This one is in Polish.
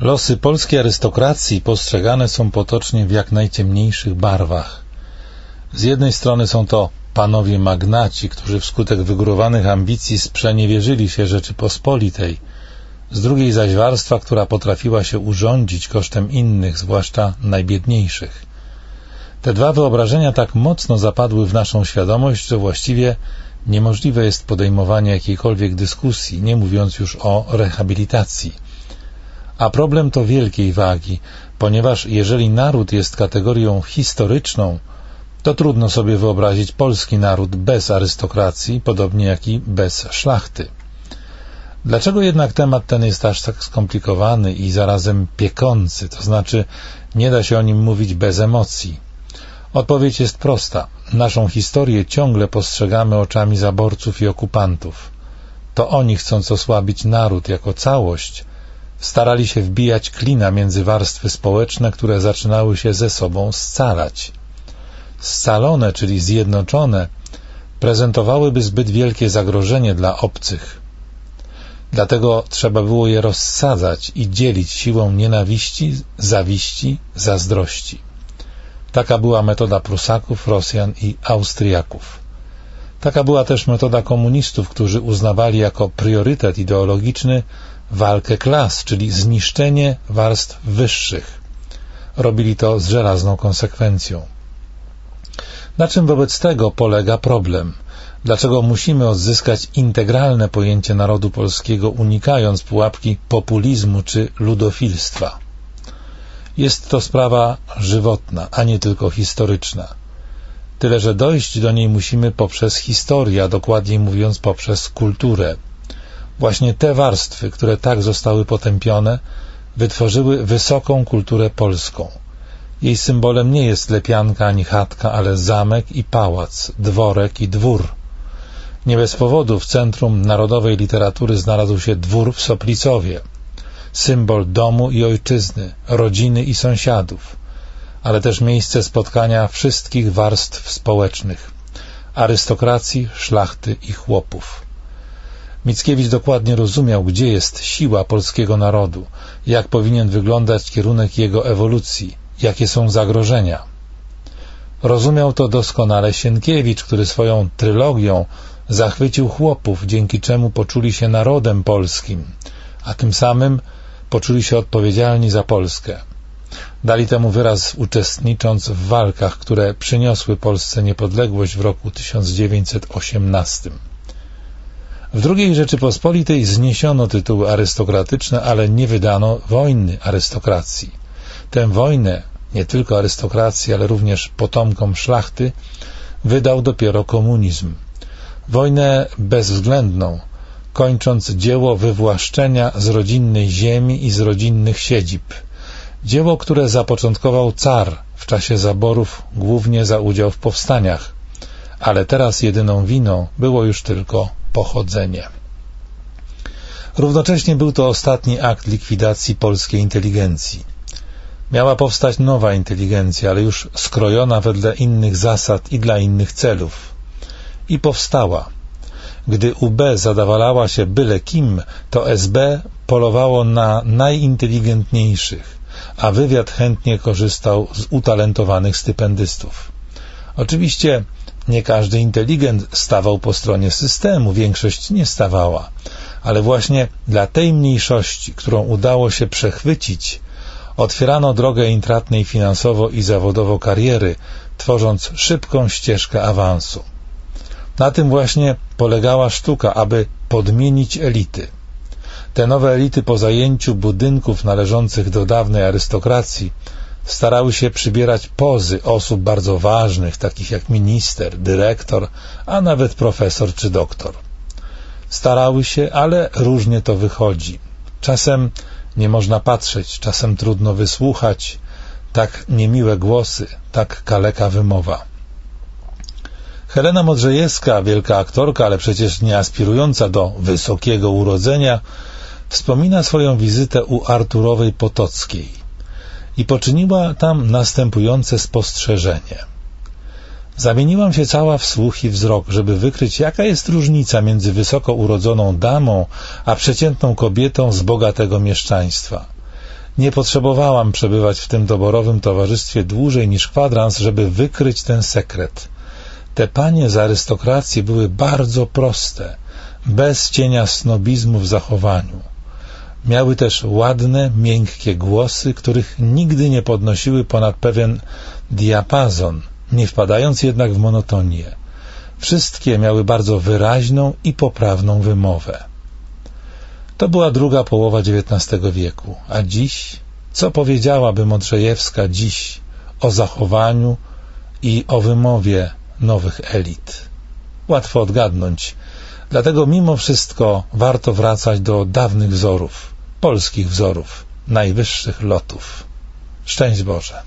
Losy polskiej arystokracji postrzegane są potocznie w jak najciemniejszych barwach. Z jednej strony są to panowie magnaci, którzy wskutek wygórowanych ambicji sprzeniewierzyli się Rzeczypospolitej, z drugiej zaś warstwa, która potrafiła się urządzić kosztem innych, zwłaszcza najbiedniejszych. Te dwa wyobrażenia tak mocno zapadły w naszą świadomość, że właściwie niemożliwe jest podejmowanie jakiejkolwiek dyskusji, nie mówiąc już o rehabilitacji. A problem to wielkiej wagi, ponieważ jeżeli naród jest kategorią historyczną, to trudno sobie wyobrazić polski naród bez arystokracji, podobnie jak i bez szlachty. Dlaczego jednak temat ten jest aż tak skomplikowany i zarazem piekący, to znaczy nie da się o nim mówić bez emocji? Odpowiedź jest prosta. Naszą historię ciągle postrzegamy oczami zaborców i okupantów. To oni, chcąc osłabić naród jako całość, starali się wbijać klina między warstwy społeczne, które zaczynały się ze sobą scalać. Scalone, czyli zjednoczone, prezentowałyby zbyt wielkie zagrożenie dla obcych. Dlatego trzeba było je rozsadzać i dzielić siłą nienawiści, zawiści, zazdrości. Taka była metoda Prusaków, Rosjan i Austriaków. Taka była też metoda komunistów, którzy uznawali jako priorytet ideologiczny walkę klas, czyli zniszczenie warstw wyższych. Robili to z żelazną konsekwencją. Na czym wobec tego polega problem? Dlaczego musimy odzyskać integralne pojęcie narodu polskiego, unikając pułapki populizmu czy ludofilstwa? Jest to sprawa żywotna, a nie tylko historyczna. Tyle, że dojść do niej musimy poprzez historię, a dokładniej mówiąc poprzez kulturę. Właśnie te warstwy, które tak zostały potępione, wytworzyły wysoką kulturę polską. Jej symbolem nie jest lepianka ani chatka, ale zamek i pałac, dworek i dwór. Nie bez powodu w centrum narodowej literatury znalazł się dwór w Soplicowie, symbol domu i ojczyzny, rodziny i sąsiadów, ale też miejsce spotkania wszystkich warstw społecznych, arystokracji, szlachty i chłopów. Mickiewicz dokładnie rozumiał, gdzie jest siła polskiego narodu, jak powinien wyglądać kierunek jego ewolucji, jakie są zagrożenia. Rozumiał to doskonale Sienkiewicz, który swoją trylogią zachwycił chłopów, dzięki czemu poczuli się narodem polskim, a tym samym poczuli się odpowiedzialni za Polskę. Dali temu wyraz uczestnicząc w walkach, które przyniosły Polsce niepodległość w roku 1918. W II Rzeczypospolitej zniesiono tytuły arystokratyczne, ale nie wydano wojny arystokracji. Tę wojnę, nie tylko arystokracji, ale również potomkom szlachty, wydał dopiero komunizm. Wojnę bezwzględną, kończąc dzieło wywłaszczenia z rodzinnej ziemi i z rodzinnych siedzib. Dzieło, które zapoczątkował car w czasie zaborów, głównie za udział w powstaniach, ale teraz jedyną winą było już tylko pochodzenie. Równocześnie był to ostatni akt likwidacji polskiej inteligencji. Miała powstać nowa inteligencja, ale już skrojona wedle innych zasad i dla innych celów. I powstała. Gdy UB zadawalała się byle kim, to SB polowało na najinteligentniejszych, a wywiad chętnie korzystał z utalentowanych stypendystów. Oczywiście nie każdy inteligent stawał po stronie systemu, większość nie stawała, ale właśnie dla tej mniejszości, którą udało się przechwycić, otwierano drogę intratnej finansowo i zawodowo kariery, tworząc szybką ścieżkę awansu. Na tym właśnie polegała sztuka, aby podmienić elity. Te nowe elity po zajęciu budynków należących do dawnej arystokracji starały się przybierać pozy osób bardzo ważnych, takich jak minister, dyrektor, a nawet profesor czy doktor. Starały się, ale różnie to wychodzi. Czasem nie można patrzeć, czasem trudno wysłuchać, tak niemiłe głosy, tak kaleka wymowa. Helena Modrzejewska, wielka aktorka, ale przecież nie aspirująca do wysokiego urodzenia, wspomina swoją wizytę u Arturowej Potockiej i poczyniła tam następujące spostrzeżenie. Zamieniłam się cała w słuch i wzrok, żeby wykryć, jaka jest różnica między wysoko urodzoną damą, a przeciętną kobietą z bogatego mieszczaństwa. Nie potrzebowałam przebywać w tym doborowym towarzystwie dłużej niż kwadrans, żeby wykryć ten sekret. Te panie z arystokracji były bardzo proste, bez cienia snobizmu w zachowaniu. Miały też ładne, miękkie głosy, których nigdy nie podnosiły ponad pewien diapazon, nie wpadając jednak w monotonię. Wszystkie miały bardzo wyraźną i poprawną wymowę. To była druga połowa XIX wieku, a dziś, co powiedziałaby Modrzejewska dziś o zachowaniu i o wymowie nowych elit? Łatwo odgadnąć. Dlatego mimo wszystko warto wracać do dawnych wzorów, polskich wzorów, najwyższych lotów. Szczęść Boże!